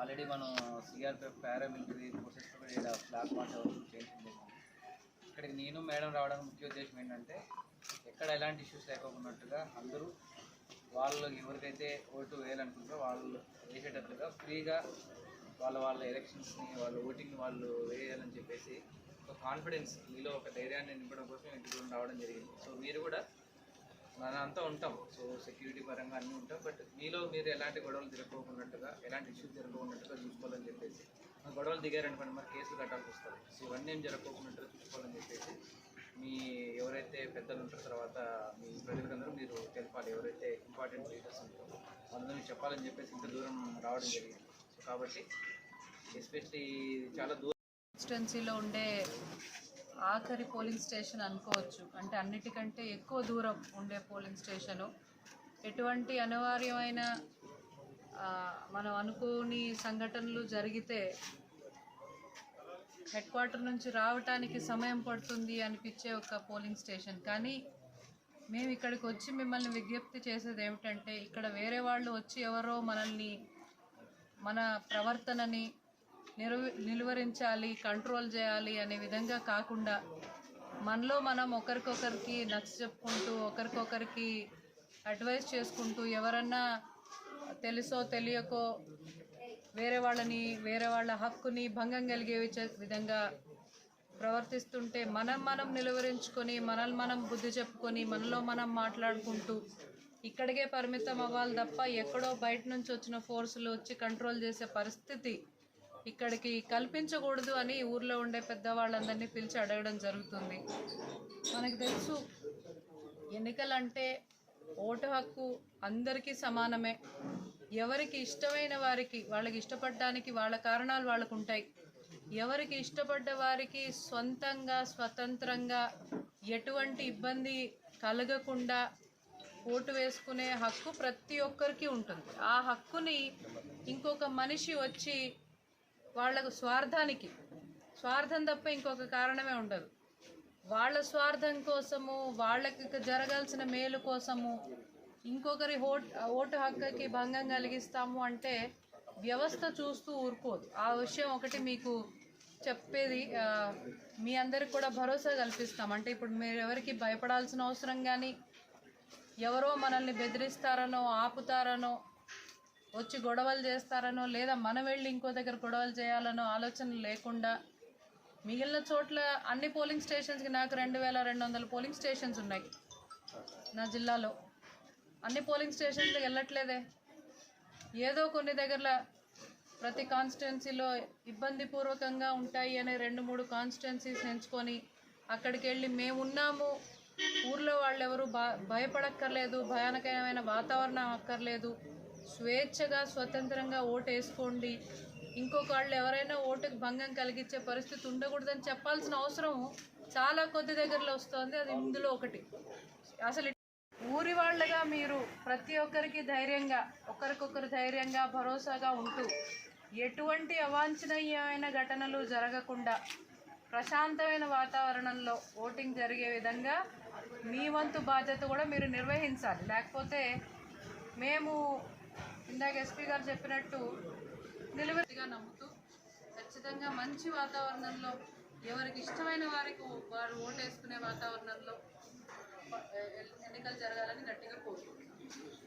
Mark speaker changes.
Speaker 1: Already మనం C R P F paramilitary forces కూడా flag march అవసరం చేసింది ఇక్కడికి నేను మేడం రావడానికి ముఖ్య ఉద్దేశం ఏంటంటే ఎక్కడ ఎలాంటి ఇష్యూస్ లేకపోతున్నట్టుగా అందరూ వాళ్ళు ఎవరికైతే ఓటు వేయాలనుకుంటారో వాళ్ళు వేసేటట్లుగా ఫ్రీగా వాళ్ళ వాళ్ళ ఎలక్షన్స్ని వాళ్ళ ఓటింగ్ వాళ్ళు వేయాలని చెప్పేసి ఒక కాన్ఫిడెన్స్ మీలో ఒక ధైర్యాన్ని నింపడం కోసం ఇంటికి రావడం జరిగింది. సో మీరు కూడా మన అంతా ఉంటాం. సో సెక్యూరిటీ పరంగా అన్నీ ఉంటాం. బట్ మీలో మీరు ఎలాంటి గొడవలు జరగకపోకున్నట్టుగా ఎలాంటి ఇష్యూస్ జరగకున్నట్టుగా చూసుకోవాలని చెప్పేసి మన గొడవలు దిగారనుకోండి మరి కేసులు కట్టాల్సి వస్తుంది. సో ఇవన్నీ ఏం జరగకపోకున్నట్టుగా చూసుకోవాలని చెప్పేసి మీ ఎవరైతే పెద్దలు ఉంటారో తర్వాత మీ ప్రజలందరూ మీరు తెలపాలి. ఎవరైతే ఇంపార్టెంట్ లీడర్స్ ఉంటారో వాళ్ళందరూ చెప్పాలని చెప్పేసి ఇంత దూరం రావడం జరిగింది. సో కాబట్టి ఎస్పెషలీ చాలా దూరం
Speaker 2: కాన్స్టిట్యున్సీలో ఉండే ఆఖరి పోలింగ్ స్టేషన్ అనుకోవచ్చు. అంటే అన్నిటికంటే ఎక్కువ దూరం ఉండే పోలింగ్ స్టేషను. ఎటువంటి అనివార్యమైన మనం అనుకోని సంఘటనలు జరిగితే హెడ్ క్వార్టర్ నుంచి రావటానికి సమయం పడుతుంది అనిపించే ఒక పోలింగ్ స్టేషన్. కానీ మేము ఇక్కడికి వచ్చి మిమ్మల్ని విజ్ఞప్తి చేసేది ఏమిటంటే ఇక్కడ వేరే వాళ్ళు వచ్చి ఎవరో మనల్ని మన ప్రవర్తనని నిలువరించాలి కంట్రోల్ చేయాలి అనే విధంగా కాకుండా మనలో మనం ఒకరికొకరికి నచ్చ చెప్పుకుంటూ ఒకరికొకరికి అడ్వైస్ చేసుకుంటూ ఎవరన్నా తెలుసో తెలియకో వేరే వాళ్ళని వేరే వాళ్ళ హక్కుని భంగం కలిగే విధంగా ప్రవర్తిస్తుంటే మనం మనం నిలువరించుకొని మనల్ని మనం బుద్ధి చెప్పుకొని మనలో మనం మాట్లాడుకుంటూ ఇక్కడికే పరిమితం అవ్వాలి తప్ప ఎక్కడో బయట నుంచి వచ్చిన ఫోర్సులు వచ్చి కంట్రోల్ చేసే పరిస్థితి ఇక్కడికి కల్పించకూడదు అని ఊర్లో ఉండే పెద్దవాళ్ళందరినీ పిలిచి అడగడం జరుగుతుంది. మనకు తెలుసు ఎన్నికలంటే ఓటు హక్కు అందరికీ సమానమే. ఎవరికి ఇష్టమైన వారికి వాళ్ళకి ఇష్టపడడానికి వాళ్ళ కారణాలు వాళ్ళకు ఉంటాయి ఎవరికి ఇష్టపడ్డ వారికి సొంతంగా స్వతంత్రంగా ఎటువంటి ఇబ్బంది కలగకుండా ఓటు వేసుకునే హక్కు ప్రతి ఒక్కరికి ఉంటుంది. ఆ హక్కుని ఇంకొక మనిషి వచ్చి వాళ్ళకు స్వార్థానికి. స్వార్థం తప్ప ఇంకొక కారణమే ఉండదు. వాళ్ళ స్వార్థం కోసము వాళ్ళకి జరగాల్సిన మేలు కోసము ఇంకొకరి ఓట్ ఓటు హక్కుకి భంగం కలిగిస్తాము అంటే వ్యవస్థ చూస్తూ ఊరుకోదు. ఆ విషయం ఒకటి మీకు చెప్పేది మీ అందరికి కూడా భరోసా కల్పిస్తాం. అంటే ఇప్పుడు మీరు ఎవరికి భయపడాల్సిన అవసరం కానీ ఎవరో మనల్ని బెదిరిస్తారనో ఆపుతారనో వచ్చి గొడవలు చేస్తారనో లేదా మనం వెళ్ళి ఇంకో దగ్గర గొడవలు చేయాలనో ఆలోచన లేకుండా మిగిలిన చోట్ల అన్ని పోలింగ్ స్టేషన్స్కి నాకు రెండు వేల రెండు వందల పోలింగ్ స్టేషన్స్ ఉన్నాయి నా జిల్లాలో. అన్ని పోలింగ్ స్టేషన్లకు వెళ్ళట్లేదే. ఏదో కొన్ని దగ్గర ప్రతి కాన్స్టిట్యున్సీలో ఇబ్బందిపూర్వకంగా ఉంటాయి అనే రెండు మూడు కాన్స్టిట్యున్సీస్ ఎంచుకొని అక్కడికి వెళ్ళి మేము ఉన్నాము. ఊర్లో వాళ్ళు ఎవరు భయపడక్కర్లేదు భయానకమైన వాతావరణం అక్కర్లేదు. స్వేచ్ఛగా స్వతంత్రంగా ఓటు వేసుకోండి ఇంకొక వాళ్ళు ఎవరైనా ఓటుకు భంగం కలిగించే పరిస్థితి ఉండకూడదని చెప్పాల్సిన అవసరం చాలా కొద్ది దగ్గరలో వస్తుంది. అది ఇందులో ఒకటి. అసలు ఊరి వాళ్ళగా మీరు ప్రతి ఒక్కరికి ధైర్యంగా ఒకరికొకరు ధైర్యంగా భరోసాగా ఉంటూ ఎటువంటి అవాంఛనీయమైన ఘటనలు జరగకుండా ప్రశాంతమైన వాతావరణంలో ఓటింగ్ జరిగే విధంగా మీ వంతు బాధ్యత కూడా మీరు నిర్వహించాలి. లేకపోతే మేము ఇందాక ఎస్పీ గారు చెప్పినట్టు డెలివరీగా నమ్ముతూ ఖచ్చితంగా మంచి వాతావరణంలో ఎవరికి ఇష్టమైన వారికి వారు ఓటేసుకునే వాతావరణంలో ఎన్నికలు జరగాలని గట్టిగా కోరుకుంటున్నాం.